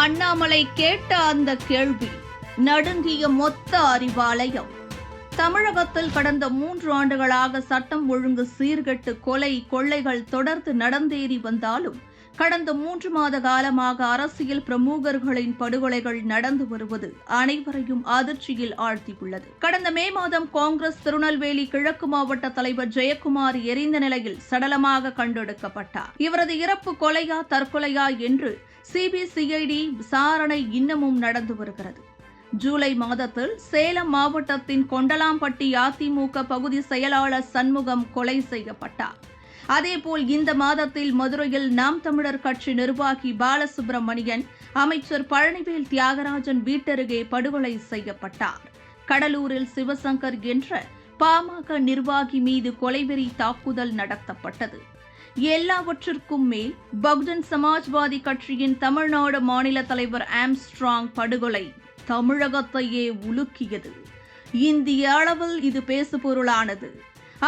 அண்ணாமலை கேட்ட அந்த கேள்வி நடுங்கிய மொத்த அறிவாலயம். தமிழகத்தில் கடந்த மூன்று ஆண்டுகளாக சட்டம் ஒழுங்கு சீர்கெட்டு கொலை கொள்ளைகள் தொடர்ந்து நடந்தேறி வந்தாலும் கடந்த மூன்று மாத காலமாக அரசியல் பிரமுகர்களின் படுகொலைகள் நடந்து வருவது அனைவரையும் அதிர்ச்சியில் ஆழ்த்தியுள்ளது. கடந்த மே மாதம் காங்கிரஸ் திருநெல்வேலி கிழக்கு மாவட்ட தலைவர் ஜெயக்குமார் எரிந்த நிலையில் சடலமாக கண்டெடுக்கப்பட்டார். இவரது இறப்பு கொலையா தற்கொலையா என்று சிபிசிஐடி விசாரணை இன்னமும் நடந்து வருகிறது. ஜூலை மாதத்தில் சேலம் மாவட்டத்தின் கொண்டலாம்பட்டி அதிமுக பகுதி செயலாளர் சண்முகம் கொலை செய்யப்பட்டார். அதேபோல் இந்த மாதத்தில் மதுரையில் நாம் தமிழர் கட்சி நிர்வாகி பாலசுப்பிரமணியன் அமைச்சர் பழனிவேல் தியாகராஜன் வீட்டருகே படுகொலை செய்யப்பட்டார். கடலூரில் சிவசங்கர் என்ற பாமக நிர்வாகி மீது கொலைவெறி தாக்குதல் நடத்தப்பட்டது. எல்லாவற்றிற்கும் மேல் பகுஜன் சமாஜ்வாதி கட்சியின் தமிழ்நாடு மாநில தலைவர் ஆம்ஸ்ட்ராங் படுகொலை தமிழகத்தையே உலுக்கியது. இந்திய அளவில் இது பேசுபொருளானது.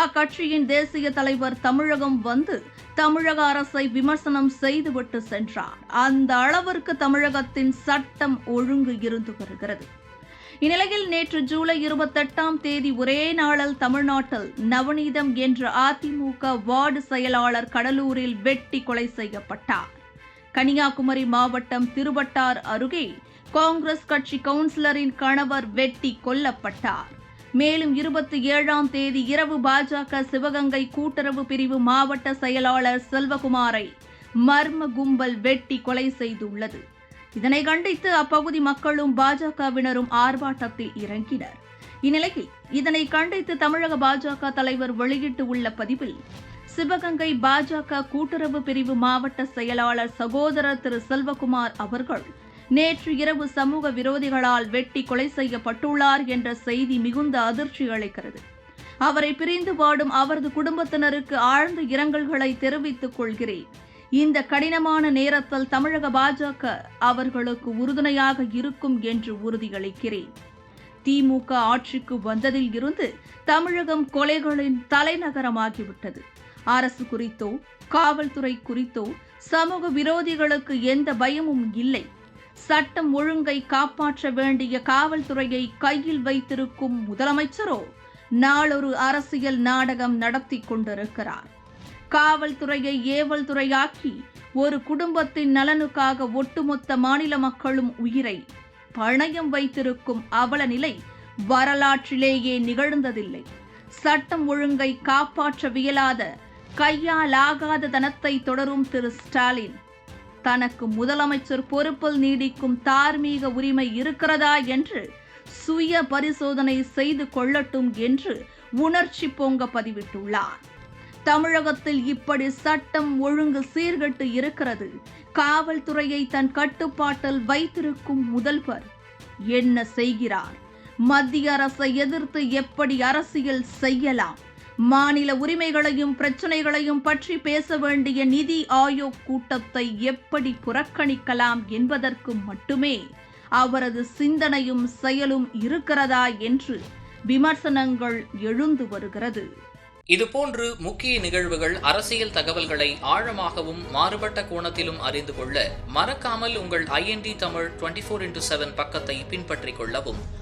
அக்கட்சியின் தேசிய தலைவர் தமிழகம் வந்து தமிழக அரசை விமர்சனம் செய்துவிட்டு சென்றார். அந்த அளவிற்கு தமிழகத்தின் சட்டம் ஒழுங்கு இருந்து வருகிறது. இந்நிலையில் நேற்று ஜூலை இருபத்தெட்டாம் தேதி ஒரே நாளில் தமிழ்நாட்டில் நவநீதம் என்ற அதிமுக வார்டு செயலாளர் கடலூரில் வெட்டி கொலை செய்யப்பட்டார். கன்னியாகுமரி மாவட்டம் திருவட்டார் அருகே காங்கிரஸ் கட்சி கவுன்சிலரின் கணவர் வெட்டி கொல்லப்பட்டார். மேலும் இருபத்தி ஏழாம் தேதி இரவு பாஜக சிவகங்கை கூட்டுறவு பிரிவு மாவட்ட செயலாளர் செல்வகுமாரை மர்ம கும்பல் வெட்டி கொலை செய்துள்ளது. இதனை கண்டித்து அப்பகுதி மக்களும் பாஜகவினரும் ஆர்ப்பாட்டத்தில் இறங்கினர். இந்நிலையில் இதனை கண்டித்து தமிழக பாஜக தலைவர் வெளியிட்டு உள்ள பதிவில் சிவகங்கை பாஜக கூட்டுறவு பிரிவு மாவட்ட செயலாளர் சகோதரர் திரு செல்வகுமார் அவர்கள் நேற்று இரவு சமூக விரோதிகளால் வெட்டி கொலை செய்யப்பட்டுள்ளார் என்ற செய்தி மிகுந்த அதிர்ச்சி அளிக்கிறது. அவரை பிரிந்து வாடும் அவரது குடும்பத்தினருக்கு ஆழ்ந்த இரங்கல்களை தெரிவித்துக் கொள்கிறேன். இந்த கடினமான நேரத்தில் தமிழக பாஜக அவர்களுக்கு உறுதுணையாக இருக்கும் என்று உறுதியளிக்கிறேன். திமுக ஆட்சிக்கு வந்ததில் இருந்து தமிழகம் கொலைகளின் தலைநகரமாகிவிட்டது. அரசு குறித்தோ காவல்துறை குறித்தோ சமூக விரோதிகளுக்கு எந்த பயமும் இல்லை. சட்டம் ஒழுங்கை காப்பாற்ற வேண்டிய காவல்துறையை கையில் வைத்திருக்கும் முதலமைச்சரோ நாளொரு அரசியல் நாடகம் நடத்தி கொண்டிருக்கிறார். காவல்துறையை ஏவல் துறையாக்கி ஒரு குடும்பத்தின் நலனுக்காக ஒட்டுமொத்த மாநில மக்களும் உயிரை பணயம் வைத்திருக்கும் அவல நிலை வரலாற்றிலேயே நிகழ்ந்ததில்லை. சட்டம் ஒழுங்கை காப்பாற்ற வியலாத கையாலாகாத தனத்தை தொடரும் திரு ஸ்டாலின் தனக்கு முதலமைச்சர் பொறுப்பில் நீடிக்கும் தார்மீக உரிமை இருக்கிறதா என்று சுய பரிசோதனை செய்து கொள்ளட்டும் என்று உணர்ச்சி பொங்க பதிவிட்டுள்ளார். தமிழகத்தில் இப்படி சட்டம் ஒழுங்கு சீர்கட்டு இருக்கிறது. காவல்துறையை தன் கட்டுப்பாட்டில் வைத்திருக்கும் முதல்வர் என்ன செய்கிறார்? மத்திய அரசை எதிர்த்து எப்படி அரசியல் செய்யலாம்? மாநில உரிமைகளையும் பிரச்சனைகளையும் பற்றி பேச வேண்டிய நிதி ஆயோக் கூட்டத்தை எப்படி புறக்கணிக்கலாம் என்பதற்கு மட்டுமே அவரது சிந்தனையும் செயலும் இருக்கிறதா என்று விமர்சனங்கள் எழுந்து வருகிறது. இதுபோன்று முக்கிய நிகழ்வுகள் அரசியல் தகவல்களை ஆழமாகவும் மாறுபட்ட கோணத்திலும் அறிந்து கொள்ள மறக்காமல் உங்கள் IND Tamil twenty four into seven பக்கத்தை பின்பற்றிக் கொள்ளவும்.